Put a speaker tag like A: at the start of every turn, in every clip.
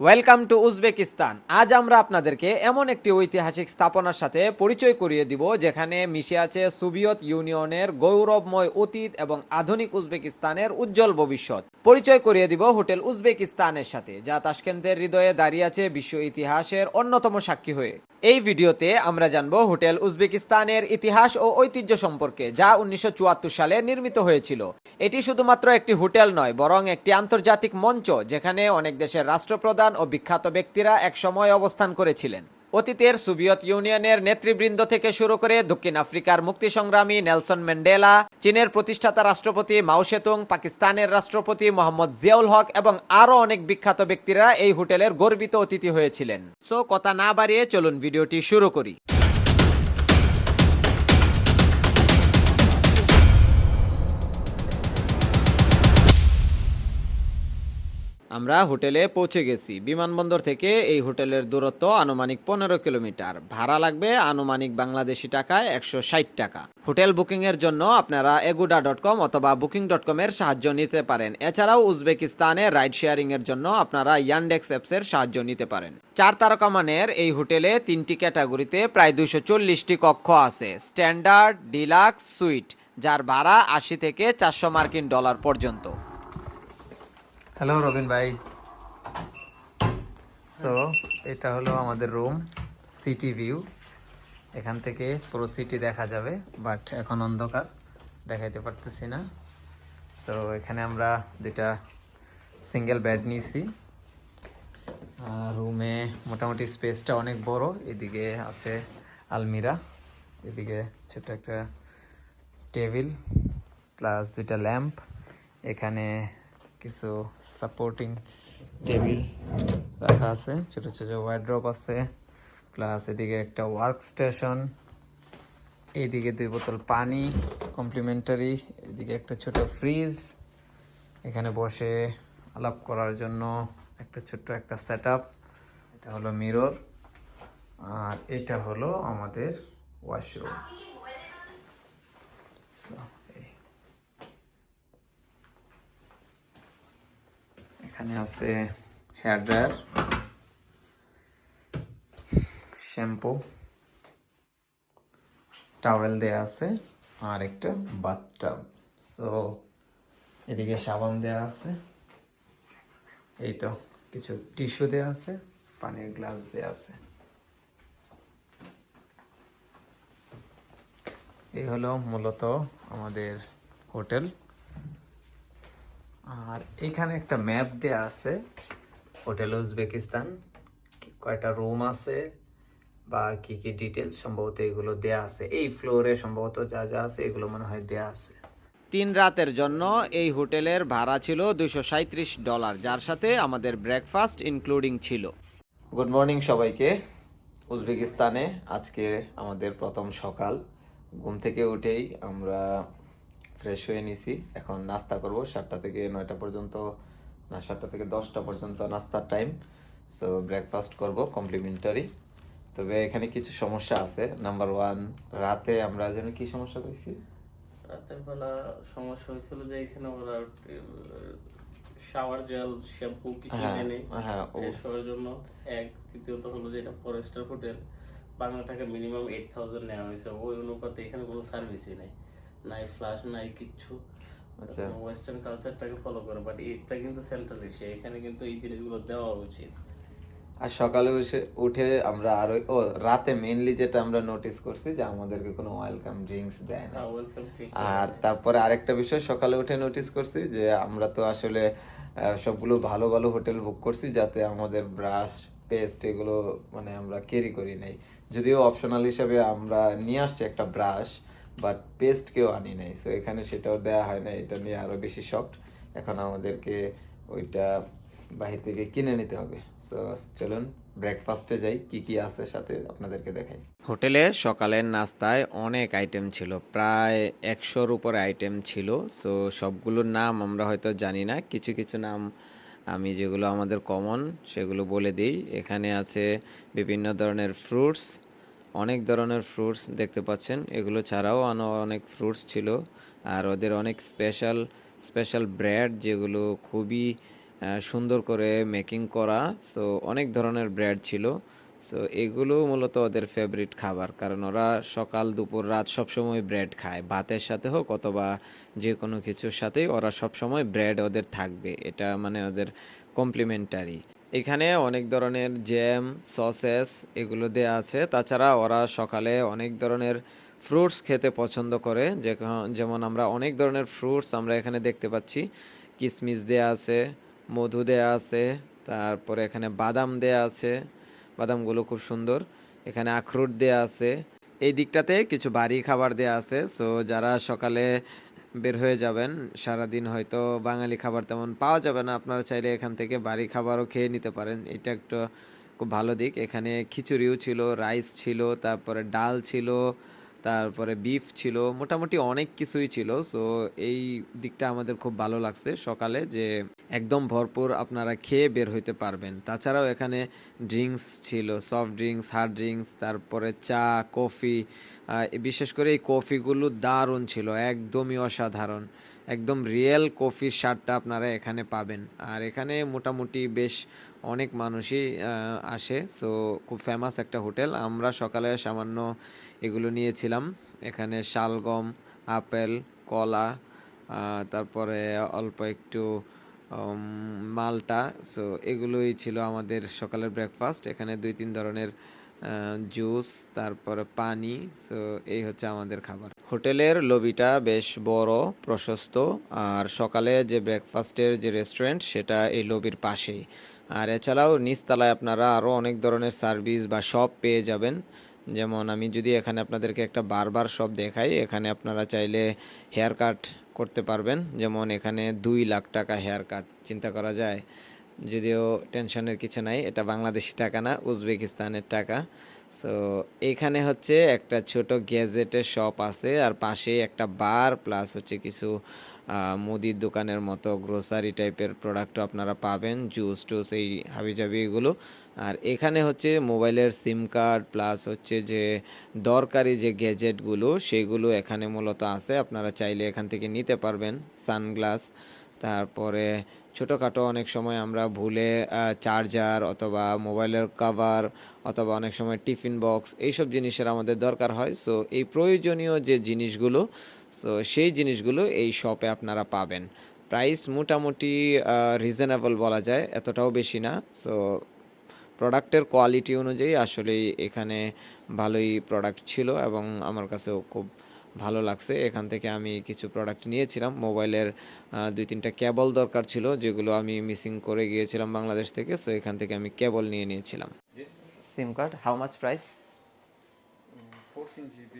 A: Welcome to Uzbekistan আজ আমরা আপনাদেরকে এমন একটি ঐতিহাসিক স্থাপনার সাথে পরিচয় করিয়ে দিব, যেখানে মিশে আছে সোভিয়েত ইউনিয়নের গৌরবময় অতীত এবং আধুনিক উজবেকিস্তানের উজ্জ্বল ভবিষ্যৎ। পরিচয় করিয়ে দিব হোটেল উজবেকিস্তানের সাথে, যা তাশকেন্তের হৃদয়ে দাঁড়িয়ে আছে বিশ্ব ইতিহাসের অন্যতম সাক্ষী হয়ে। এই ভিডিওতে আমরা জানব হোটেল উজবেকিস্তানের ইতিহাস ও ঐতিহ্য সম্পর্কে, যা উনিশশো চুয়াত্তর সালে নির্মিত হয়েছিল। এটি শুধুমাত্র একটি হোটেল নয়, বরং একটি আন্তর্জাতিক মঞ্চ, যেখানে অনেক দেশের রাষ্ট্রপ্রধান ও বিখ্যাত ব্যক্তিরা একসময় অবস্থান করেছিলেন। অতীতের সোভিয়েত ইউনিয়নের নেতৃবৃন্দ থেকে শুরু করে দক্ষিণ আফ্রিকার মুক্তি সংগ্রামী নেলসন ম্যান্ডেলা, চীনের প্রতিষ্ঠাতা রাষ্ট্রপতি মাওশেতুং পাকিস্তানের রাষ্ট্রপতি মোহাম্মদ জিয়াউল হক এবং আরও অনেক বিখ্যাত ব্যক্তিরা এই হোটেলের গর্বিত অতিথি হয়েছিলেন। সো কথা না বাড়িয়ে চলুন ভিডিওটি শুরু করি। আমরা হোটেলে পৌঁছে গেছি। বিমানবন্দর থেকে এই হোটেলের দূরত্ব আনুমানিক পনেরো কিলোমিটার। ভাড়া লাগবে আনুমানিক বাংলাদেশি টাকায় একশো ষাট টাকা। হোটেল বুকিং এর জন্য আপনারা এগুডা ডট কম অথবা বুকিং ডট কম এর সাহায্য নিতে পারেন। এছাড়াও উজবেকিস্তানে রাইড শেয়ারিং এর জন্য আপনারা ইয়ান্ডেক্স অ্যাপস এর সাহায্য নিতে পারেন। চার তারকা মানের এই হোটেলে তিনটি ক্যাটাগরিতে প্রায় দুইশো চল্লিশটি কক্ষ আছে। স্ট্যান্ডার্ড, ডিলাক্স, সুইট, যার ভাড়া আশি থেকে চারশো মার্কিন ডলার পর্যন্ত। হ্যালো রবিন ভাই সো এটা হলো আমাদের রুম সিটি ভিউ এখান থেকে পুরো সিটি দেখা যাবে বাট এখন অন্ধকার, দেখাইতে পারতেছি না। সো এখানে আমরা দুটা সিঙ্গেল বেড নিয়েছি। রুমে মোটামুটি স্পেসটা অনেক বড়, এদিকে আছে আলমিরা, এদিকে ছোট একটা টেবিল প্লাস দুইটা ল্যাম্প এখানে কিছু সাপোর্টিং টেবিল রাখা আছে ছোট ছোট ওয়ার্ড্রপ আছে প্লাস এদিকে একটা ওয়ার্ক স্টেশন এইদিকে দুই বোতল পানি কমপ্লিমেন্টারি এদিকে একটা ছোট ফ্রিজ এখানে বসে আলাপ করার জন্য একটা ছোট্ট একটা সেট এটা হলো মিরর আর এটা হলো আমাদের ওয়াশরুম So, এই। এখানে আছে হেয়ার ড্রায়ার শ্যাম্পু টাওয়েল দেয়া আছে, আর একটা বাথটাব সো এদিকে সাবান দেয়া আছে, এই তো কিছু টিস্যু দেয়া আছে, পানির গ্লাস দেয়া আছে। এই হলো মূলত আমাদের হোটেল আর এখানে একটা ম্যাপ দেয়া আছে। Hotel Uzbekistan. কি- কয়টা রুম আছে বা কি কি ডিটেলস সম্ভবত এগুলো দেয়া আছে। এই ফ্লোরে সম্ভবত যা যা আছে এগুলো মনে হয় দেয়া আছে। তিন রাতের জন্য এই হোটেলের ভাড়া ছিল দুইশো সাঁত্রিশ ডলার যার সাথে আমাদের ব্রেকফাস্ট ইনক্লুডিং ছিল। গুড মর্নিং সবাইকে। উজবেকিস্তানে আজকে আমাদের প্রথম সকাল। ঘুম থেকে উঠেই আমরা ফ্রেশ হয়ে নিছি। এখন নাস্তা করব। সাতটা থেকে নয়টা পর্যন্ত না সাতটা থেকে দশটা পর্যন্ত নাস্তার টাইম সো ব্রেকফাস্ট করব কমপ্লিমেন্টারি তবে এখানে কিছু সমস্যা আছে। নাম্বার ওয়ান রাতে আমরা যেন কি সমস্যা পেয়েছি
B: রাতের বেলা সমস্যা হয়েছিল যে এখানে ওরা শাওয়ার জেল শ্যাম্পু কিছু
A: হ্যাঁ,
B: নেই
A: হ্যাঁ,
B: শেষ হওয়ার জন্য। এক তৃতীয়ত হলো যে এটা ফরেস্টার হোটেল বাংলা টাকা মিনিমাম এইট থাউজেন্ড নেওয়া হয়েছে। ওই অনুপাতে এখানে কোনো সার্ভিসই নেই। নাই ফ্লাশ নাই কিচ্ছু।
A: আচ্ছা।
B: ওয়েস্টার্ন কালচারটাকে ফলো করে বাট এটা কিন্তু সেন্ট্রাল এশিয়া এখানে কিন্তু এই জিনিসগুলো দেওয়া উচিত।
A: আর সকালে উঠে উঠে আমরা আরও ও রাতে মেইনলি যেটা আমরা নোটিস করছি যে আমাদেরকে কোনো ওয়েলকাম ড্রিঙ্কস দেয় না আর তারপরে আরেকটা বিষয় সকালে উঠে নোটিস করছি যে আমরা তো আসলে সবগুলো ভালো ভালো হোটেল বুক করছি যাতে আমাদের ব্রাশ পেস্ট এগুলো মানে আমরা ক্যারি করি নাই। যদিও অপশনাল হিসেবে আমরা নিয়ে আসছি একটা ব্রাশ বাট পেস্ট কেউ আনি নাই সো এখানে সেটাও দেওয়া হয় না এটা নিয়ে আরও বেশি শক্ট এখন আমাদেরকে ওইটা বাহির থেকে কিনে নিতে হবে। সো চলুন ব্রেকফাস্টে যাই, কি কি আছে সাথে আপনাদেরকে দেখাই। হোটেলে সকালের নাস্তায় অনেক আইটেম ছিল, প্রায় একশোর উপরে আইটেম ছিল। সো সবগুলোর নাম আমরা হয়তো জানি না, কিছু কিছু নাম আমি যেগুলো আমাদের কমন সেগুলো বলে দিই। এখানে আছে বিভিন্ন ধরনের ফ্রুটস অনেক ধরনের ফ্রুটস দেখতে পাচ্ছেন। এগুলো ছাড়াও আরও অনেক ফ্রুটস ছিল। আর ওদের অনেক স্পেশাল স্পেশাল ব্রেড যেগুলো খুবই সুন্দর করে মেকিং করা। সো অনেক ধরনের ব্রেড ছিল। সো এগুলো মূলত ওদের ফেভারিট খাবার। কারণ ওরা সকাল, দুপুর, রাত সবসময় ব্রেড খায়। ভাতের সাথে হোক অথবা যে কোনো কিছুর সাথেই ওরা সবসময় ব্রেড ওদের থাকবে। এটা মানে ওদের কমপ্লিমেন্টারি এখানে অনেক ধরনের জ্যাম সসেস এগুলো দেয়া আছে। তাছাড়া ওরা সকালে অনেক ধরনের ফ্রুটস খেতে পছন্দ করে। যেমন আমরা অনেক ধরনের ফ্রুটস আমরা এখানে দেখতে পাচ্ছি। কিশমিশ দেয়া আছে, মধু দেয়া আছে, তারপরে এখানে বাদাম দেয়া আছে। বাদামগুলো খুব সুন্দর। এখানে আখরোট দেয়া আছে। এই দিকটাতে কিছু বাড়ি খাবার দেয়া আছে। সো যারা সকালে বের হয়ে যাবেন। সারাদিন হয়তো বাঙালি খাবার তেমন পাওয়া যাবে না। আপনারা চাইলে এখান থেকে বাড়ি খাবারও খেয়ে নিতে পারেন। এটা একটা খুব ভালো দিক। এখানে খিচুড়িও ছিল, রাইস ছিল, তারপরে ডাল ছিল তারপরে বিফ ছিল, মোটামুটি অনেক কিছুই ছিল। সো এই দিকটা আমাদের খুব ভালো লাগছে সকালে যে একদম ভরপুর আপনারা খেয়ে বের হইতে পারবেন। তাছাড়াও এখানে ড্রিঙ্কস ছিল সফট ড্রিঙ্কস হার্ড ড্রিঙ্কস তারপরে চা কফি বিশেষ করে এই কফিগুলো দারুণ ছিল, একদমই অসাধারণ। একদম রিয়েল কফির স্বাদটা আপনারা এখানে পাবেন। আর এখানে মোটামুটি বেশ অনেক মানুষই আসে। সো খুব ফেমাস একটা হোটেল। আমরা সকালে সামান্য এগুলো নিয়েছিলাম। এখানে শালগম, আপেল, কলা তারপরে অল্প একটু মালটা। সো এগুলোই ছিল আমাদের সকালের ব্রেকফাস্ট এখানে দুই, তিন ধরনের জুস তারপরে পানি। সো এই হচ্ছে আমাদের খাবার। হোটেলের লবিটা বেশ বড়, প্রশস্ত। আর সকালে যে ব্রেকফাস্টের যে রেস্টুরেন্ট সেটা এই লবির পাশেই। আর এছাড়াও নিচতলায় আপনারা আরও অনেক ধরনের সার্ভিস বা শপ পেয়ে যাবেন। যেমন আমি যদি এখানে আপনাদেরকে একটা বারবার শপ দেখাই, এখানে আপনারা চাইলে হেয়ার কাট করতে পারবেন। যেমন এখানে দুই লাখ টাকা হেয়ার কাট চিন্তা করা যায়? যদিও টেনশনের কিছু নাই, এটা বাংলাদেশি টাকা না, উজবেকিস্তানের টাকা। সো এখানে হচ্ছে একটা ছোট গ্যাজেটের শপ আছে, আর পাশে একটা বার প্লাস হচ্ছে কিছু মুদির দোকানের মতো গ্রোসারি টাইপের প্রোডাক্টও আপনারা পাবেন জুস টুস এই হাবিজাবি এগুলো। আর এখানে হচ্ছে মোবাইলের সিম কার্ড প্লাস হচ্ছে যে দরকারি যে গ্যাজেটগুলো সেগুলো এখানে মূলত আছে, আপনারা চাইলে এখান থেকে নিতে পারবেন, সানগ্লাস। তারপরে ছোটোখাটো অনেক সময় আমরা ভুলে চার্জার অথবা মোবাইলের কভার অথবা অনেক সময় টিফিন বক্স এইসব জিনিসের আমাদের দরকার হয়। সো এই প্রয়োজনীয় যে জিনিসগুলো সো সেই জিনিসগুলো এই শপে আপনারা পাবেন। প্রাইস মোটামুটি রিজনেবল বলা যায়, এতটাও বেশি না। সো প্রোডাক্টের কোয়ালিটি অনুযায়ী আসলেই এখানে ভালোই প্রোডাক্ট ছিল এবং আমার কাছেও খুব ভালো লাগছে। এখান থেকে আমি কিছু প্রোডাক্ট নিয়েছিলাম। মোবাইলের দুই তিনটা কেবল দরকার ছিল যেগুলো আমি মিসিং করে গিয়েছিলাম বাংলাদেশ থেকে। সো এখান থেকে আমি কেবল নিয়ে নিয়েছিলাম। SIM card how much price
C: 14 GB.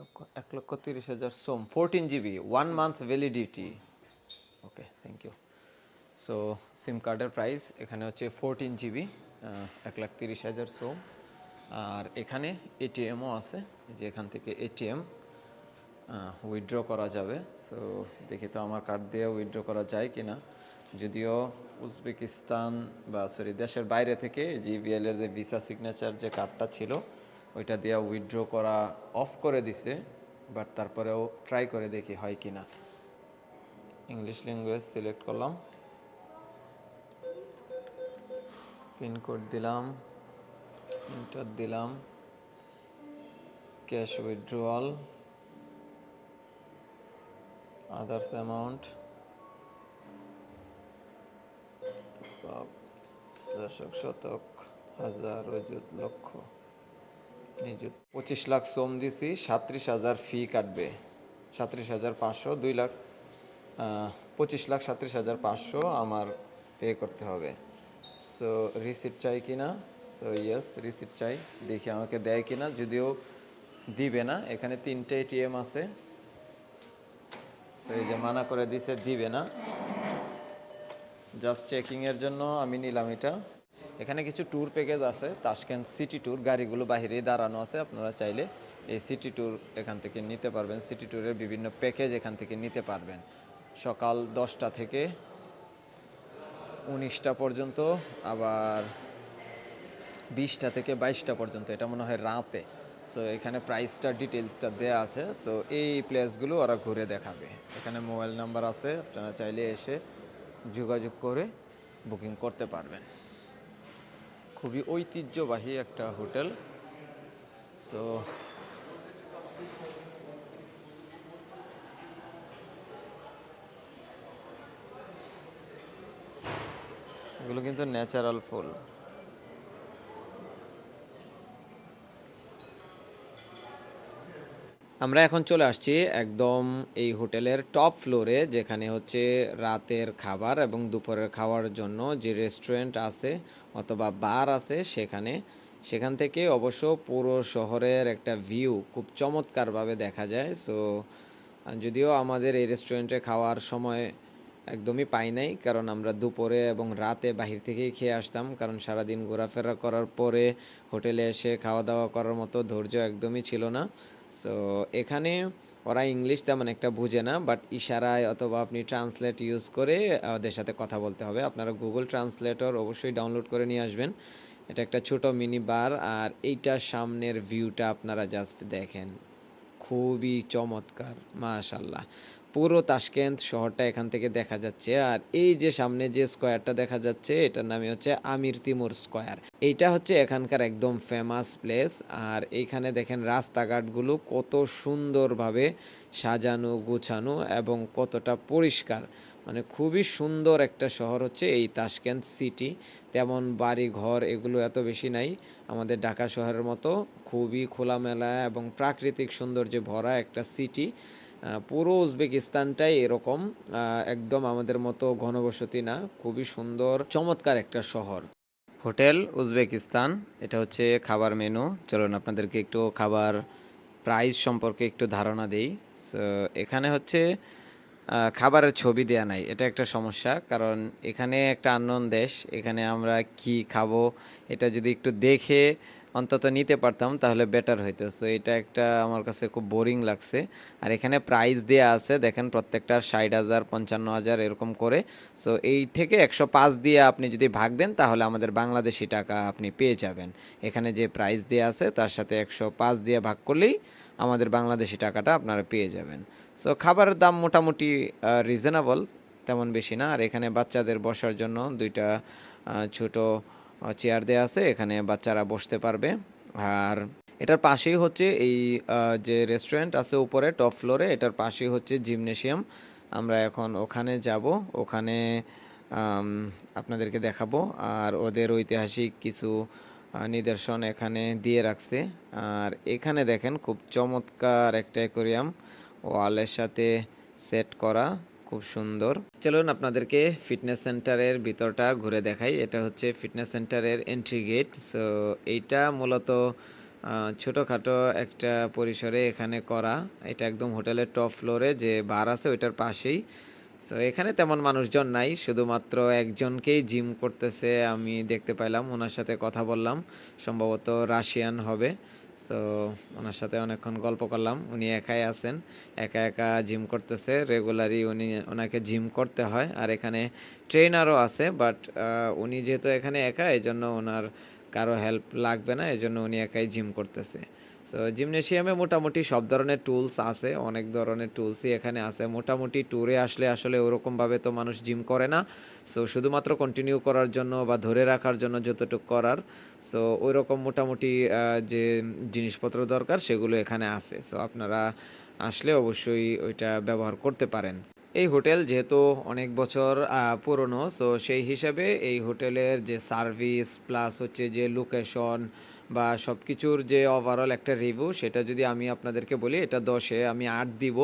A: লক্ষ এক লক্ষ তিরিশ হাজার সোম fourteen GB one month validity okay thank you so SIM কার্ডের প্রাইস এখানে হচ্ছে ফোরটিন জিবি এক লাখ তিরিশ হাজার সোম আর এখানে এটিএমও আছে যে এখান থেকে এটিএম উইথড্র করা যাবে। সো দেখি তো আমার কার্ড দিয়ে উইথড্র করা যায় কি না যদিও উজবেকিস্তান বা সরি দেশের বাইরে থেকে জিবিএল এর যে ভিসা সিগনেচার যে কার্ডটা ছিল, ওইটা দিয়ে উইথড্র করা অফ করে দিছে বাট তারপরেও ট্রাই করে দেখি হয় কি না ইংলিশ ল্যাঙ্গুয়েজ সিলেক্ট করলাম। পিনকোড দিলাম ইন্টার দিলাম ক্যাশ উইথড্রয়াল আদার্স অ্যামাউন্ট দশক শতক, হাজার, অযুত, লক্ষ, নিযুত। পঁচিশ লাখ সোম দিছি, সাত্রিশ হাজার ফি কাটবে। সাত্রিশ হাজার পাঁচশো, দুই লাখ পঁচিশ লাখ সাত্রিশ হাজার পাঁচশো আমার পে করতে হবে। সো রিসিপ্ট চাই কি না সো ইয়েস রিসিপ্ট চাই। দেখি আমাকে দেয় কি না যদিও দিবে না। এখানে তিনটে এটিএম আছে। সো এই যে মানা করে দিছে, দিবে না। জাস্ট চেকিং এর জন্য আমি নিলাম এটা। এখানে কিছু ট্যুর প্যাকেজ আছে। তাশকেন্ট সিটি ট্যুর গাড়িগুলো বাইরে দাঁড়ানো আছে। আপনারা চাইলে এই সিটি ট্যুর এখান থেকে নিতে পারবেন। সিটি ট্যুরের বিভিন্ন প্যাকেজ এখান থেকে নিতে পারবেন। সকাল দশটা থেকে উনিশটা পর্যন্ত, আবার বিশটা থেকে বাইশটা পর্যন্ত, এটা মনে হয় রাতে। সো এখানে প্রাইসটা ডিটেলসটা দেওয়া আছে। সো এই প্লেসগুলো ওরা ঘুরে দেখাবে। এখানে মোবাইল নাম্বার আছে, আপনারা চাইলে এসে যোগাযোগ করে বুকিং করতে পারবেন। খুবই ঐতিহ্যবাহী একটা হোটেল। সো এগুলো কিন্তু ন্যাচারাল ফুল। আমরা এখন চলে আসছি একদম এই হোটেলের টপ ফ্লোরে যেখানে হচ্ছে রাতের খাবার এবং দুপুরের খাওয়ার জন্য যে রেস্টুরেন্ট আছে অথবা বার আছে সেখানে, সেখান থেকে অবশ্য পুরো শহরের একটা ভিউ খুব চমৎকারভাবে দেখা যায়। সো যদিও আমাদের এই রেস্টুরেন্টে খাওয়ার সময় একদমই পাই নাই, কারণ আমরা দুপুরে এবং রাতে বাহির থেকেই খেয়ে আসতাম, কারণ সারাদিন ঘোরাফেরা করার পরে হোটেলে এসে খাওয়া দাওয়া করার মতো ধৈর্য একদমই ছিল না। সো এখানে ওরা ইংলিশ তেমন একটা বুঝে না বাট ইশারায় অথবা আপনি ট্রান্সলেট ইউজ করে ওদের সাথে কথা বলতে হবে। আপনারা গুগল ট্রান্সলেটর অবশ্যই ডাউনলোড করে নিয়ে আসবেন। এটা একটা ছোট মিনি বার আর এইটার সামনের ভিউটা আপনারা জাস্ট দেখেন। খুবই চমৎকার মাশাল্লাহ পুরো তাসকেন্দ শহরটা এখান থেকে দেখা যাচ্ছে। আর এই যে সামনে যে স্কোয়ারটা দেখা যাচ্ছে, এটার নামই হচ্ছে আমির তিমুর স্কোয়ার। এইটা হচ্ছে এখানকার একদম ফেমাস প্লেস আর এইখানে দেখেন রাস্তাঘাটগুলো কত সুন্দরভাবে সাজানো, গোছানো এবং কতটা পরিষ্কার। মানে খুবই সুন্দর একটা শহর হচ্ছে এই তাশকেন্দ সিটি তেমন বাড়ি ঘর এগুলো এত বেশি নাই। আমাদের ঢাকা শহরের মতো খুবই খোলামেলা এবং প্রাকৃতিক সৌন্দর্যে ভরা একটা সিটি পুরো উজবেকিস্তানটাই এরকম। একদম আমাদের মতো ঘনবসতি না, খুবই সুন্দর, চমৎকার একটা শহর। হোটেল উজবেকিস্তান, এটা হচ্ছে খাবার মেনু। চলুন আপনাদেরকে একটু খাবার প্রাইস সম্পর্কে একটু ধারণা দেই। এখানে হচ্ছে খাবারের ছবি দেয়া নাই। এটা একটা সমস্যা, কারণ এখানে একটা আননোন দেশ, এখানে আমরা কি খাব এটা যদি একটু দেখে অন্তত নিতে পারতাম, তাহলে বেটার হইতো। তো এটা একটা আমার কাছে খুব বোরিং লাগছে। আর এখানে প্রাইস দেয়া আছে, দেখেন প্রত্যেকটা ষাট হাজার, পঞ্চান্ন হাজার এরকম করে। সো এই থেকে একশো পাঁচ দিয়ে আপনি যদি ভাগ দেন, তাহলে আমাদের বাংলাদেশি টাকা আপনি পেয়ে যাবেন। এখানে যে প্রাইস দেয়া আছে, তার সাথে একশো পাঁচ দিয়ে ভাগ করলেই আমাদের বাংলাদেশি টাকাটা আপনারা পেয়ে যাবেন। সো খাবারের দাম মোটামুটি রিজনেবল তেমন বেশি না। আর এখানে বাচ্চাদের বসার জন্য দুইটা ছোট চেয়ার দেওয়া আছে। এখানে বাচ্চারা বসতে পারবে। আর এটার পাশেই হচ্ছে এই যে রেস্টুরেন্ট আছে উপরে টপ ফ্লোরে এটার পাশেই হচ্ছে জিমনেশিয়াম আমরা এখন ওখানে যাব। ওখানে আপনাদেরকে দেখাবো। আর ওদের ঐতিহাসিক কিছু নিদর্শন এখানে দিয়ে রাখছে। আর এখানে দেখেন খুব চমৎকার একটা অ্যাকোরিয়াম ওয়ালের সাথে সেট করা, খুব সুন্দর। চলুন আপনাদেরকে ফিটনেস সেন্টারের ভিতরটা ঘুরে দেখাই। এটা হচ্ছে ফিটনেস সেন্টারের এন্ট্রি গেট। সো এইটা মূলত ছোটোখাটো একটা পরিসরে এখানে করা। এটা একদম হোটেলের টপ ফ্লোরে যে বার আছে ওইটার পাশেই। সো এখানে তেমন মানুষজন নাই, শুধুমাত্র একজনকেই জিম করতেছে, আমি দেখতে পাইলাম, ওনার সাথে কথা বললাম, সম্ভবত রাশিয়ান হবে সো ওনার সাথে অনেকক্ষণ গল্প করলাম, উনি একাই আছেন, একা একা জিম করতেছে, রেগুলারই উনি ওনাকে জিম করতে হয়, আর এখানে ট্রেনারও আছে, বাট উনি যেহেতু এখানে একা এই জন্য ওনার কারও হেল্প লাগবে না এই জন্য উনি একাই জিম করতেছে। সো জিমনেশিয়ামে মোটামুটি সব ধরনের টুলস আছে, অনেক ধরনের টুলসই এখানে আছে। মোটামুটি ট্যুরে আসলে আসলে ওরকমভাবে তো মানুষ জিম করে না। সো শুধুমাত্র কন্টিনিউ করার জন্য বা ধরে রাখার জন্য যতটুকু করার সো ওই রকম মোটামুটি যে জিনিসপত্র দরকার সেগুলো এখানে আছে। সো আপনারা আসলে অবশ্যই ওইটা ব্যবহার করতে পারেন। এই হোটেল যেহেতু অনেক বছর পুরনো সো সেই হিসাবে এই হোটেলের যে সার্ভিস প্লাস হচ্ছে যে লোকেশন বা সব কিছুর যে ওভারঅল একটা রিভিউ সেটা যদি আমি আপনাদেরকে বলি, এটা দশে আমি আট দিব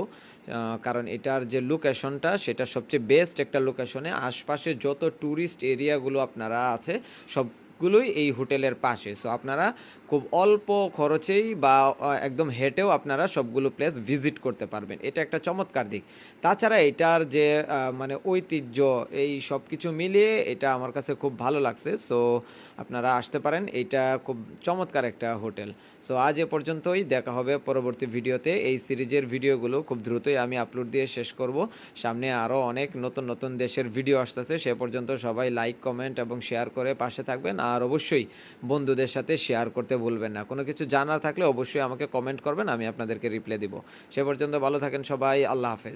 A: কারণ এটার যে লোকেশনটা সেটা সবচেয়ে বেস্ট একটা লোকেশনে আশপাশে যত ট্যুরিস্ট এরিয়াগুলো আপনারা আছে সবগুলোই এই হোটেলের পাশে। সো আপনারা খুব অল্প খরচেই বা একদম হেঁটেও আপনারা সবগুলো প্লেস ভিজিট করতে পারবেন। এটা একটা চমৎকার দিক। তাছাড়া এটার যে মানে ঐতিহ্য, এই সব কিছু মিলিয়ে এটা আমার কাছে খুব ভালো লাগছে। সো আপনারা আসতে পারেন। এটা খুব চমৎকার একটা হোটেল। সো আজ এ পর্যন্তই। দেখা হবে পরবর্তী ভিডিওতে। এই সিরিজের ভিডিওগুলো খুব দ্রুতই আমি আপলোড দিয়ে শেষ করব। সামনে আরও অনেক নতুন নতুন দেশের ভিডিও আসতেছে। সে পর্যন্ত সবাই লাইক কমেন্ট এবং শেয়ার করে পাশে থাকবেন। আর অবশ্যই বন্ধুদের সাথে শেয়ার করতে ভুলবেন না। কোনো কিছু জানার থাকলে অবশ্যই আমাকে কমেন্ট করবেন, আমি আপনাদেরকে রিপ্লাই দিব। সে পর্যন্ত ভালো থাকেন সবাই, আল্লাহ হাফেজ।